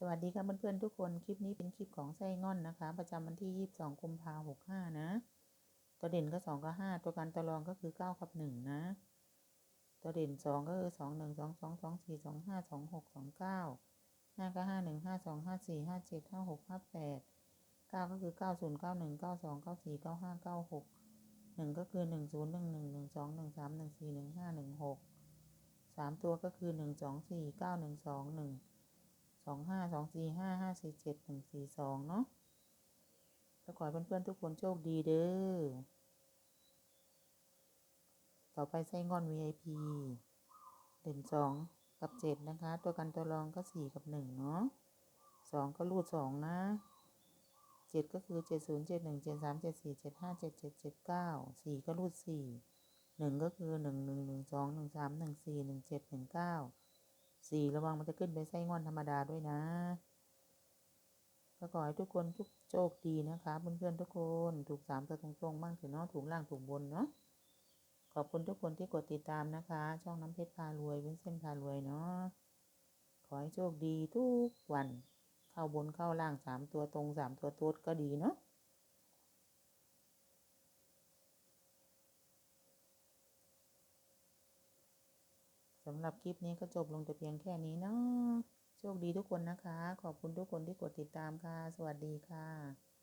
สวัสดีค่ะเพื่อนๆทุกคนคลิปนี้เป็นคลิปของไส้ง่อนนะคะ ประจำวันที่ 22กุมภาหกห้านะ ตัวเด่นก็2กับ5ตัวการตัวรองก็คือ9กับ1นะ ตัวเด่น 2 ก็คือ 2 1 2 2 2 4 2 5 2 6 2 9 5ก็5 1 5 2 5 4 5 7 5 6 5 8 9 ก็คือ 9 0 9 1 9 2 9 4 9 5 9 6 1 ก็คือ 1 0 1 1 1 2 1 3 1 4 1 5 1 6 3 ตัวก็คือ 1 2 4 9 1 2 1 สองห้าสองสี่ห้าห้าสี่เจ็ดหนึ่งสี่สองเนาะแล้วขอให้เพื่อนๆทุกคนโชคดีเด้อ ต่อไปไส้งอน VIP เด่นสองกับเจ็ดนะคะ ตัวกันตัวรองก็สี่กับหนึ่งเนาะสองก็รูดสองนะเจ็ดก็คือเจ็ดศูนย์เจ็ดหนึ่งเจ็ดสามเจ็ดสี่เจ็ดห้าเจ็ดเจ็ดเจ็ดเก้าสี่ก็รูดสี่หนึ่งก็คือหนึ่งหนึ่งหนึ่งสองหนึ่งสามหนึ่งสี่หนึ่งเจ็ดหนึ่งเก้า สี่ระวังมันจะขึ้นไปไส้งอนธรรมดาด้วยนะก็ขอให้ทุกคนทุกโชคดีนะคะเพื่อนๆทุกคนถูกสามตัวตรงๆบ้างเถอะเนาะถูกล่างถูกบนเนาะขอบคุณทุกคนที่กดติดตามนะคะ ช่องน้ำเพชรพารวยเว้นเส้นพารวยเนาะขอให้โชคดีทุกวัน เข้าบนเข้าล่างสามตัวตรงสามตัวโต๊ดก็ดีเนาะ สำหรับคลิปนี้ก็จบลงแต่เพียงแค่นี้เนาะโชคดีทุกคนนะคะ ขอบคุณทุกคนที่กดติดตามค่ะ สวัสดีค่ะ